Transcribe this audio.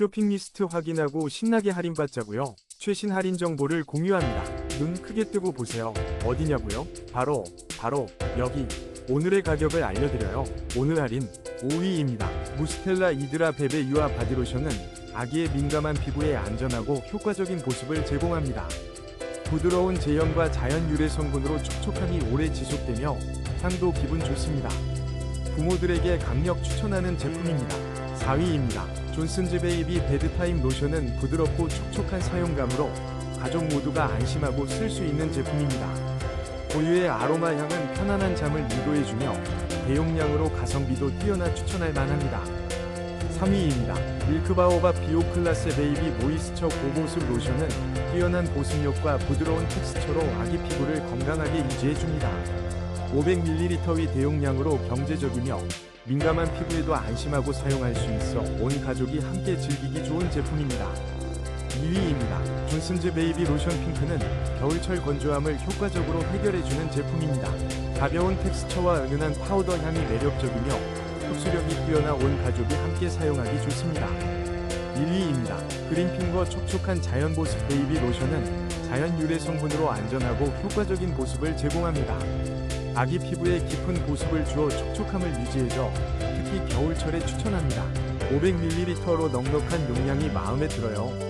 쇼핑 리스트 확인하고 신나게 할인받자고요. 최신 할인 정보를 공유합니다. 눈 크게 뜨고 보세요. 어디냐고요? 바로 바로 여기. 오늘의 가격을 알려드려요. 오늘 할인 5위입니다. 무스텔라 이드라 베베 유아 바디로션은 아기의 민감한 피부에 안전하고 효과적인 보습을 제공합니다. 부드러운 제형과 자연 유래 성분으로 촉촉함이 오래 지속되며 향도 기분 좋습니다. 부모들에게 강력 추천하는 제품입니다. 4위입니다. 존슨즈 베이비 베드타임 로션은 부드럽고 촉촉한 사용감으로 가족 모두가 안심하고 쓸 수 있는 제품입니다. 고유의 아로마 향은 편안한 잠을 유도해주며 대용량으로 가성비도 뛰어나 추천할 만합니다. 3위입니다. 밀크바오바 비오 클라스 베이비 모이스처 고보습 로션은 뛰어난 보습력과 부드러운 텍스처로 아기 피부를 건강하게 유지해줍니다. 500ml의 대용량으로 경제적이며 민감한 피부에도 안심하고 사용할 수 있어 온 가족이 함께 즐기기 좋은 제품입니다. 2위입니다. 존슨즈 베이비 로션 핑크는 겨울철 건조함을 효과적으로 해결해주는 제품입니다. 가벼운 텍스처와 은은한 파우더 향이 매력적이며 흡수력이 뛰어나 온 가족이 함께 사용하기 좋습니다. 1위입니다. 그린핑거 촉촉한 자연 보습 베이비 로션은 자연 유래 성분으로 안전하고 효과적인 보습을 제공합니다. 아기 피부에 깊은 보습을 주어 촉촉함을 유지해줘 특히 겨울철에 추천합니다. 500ml로 넉넉한 용량이 마음에 들어요.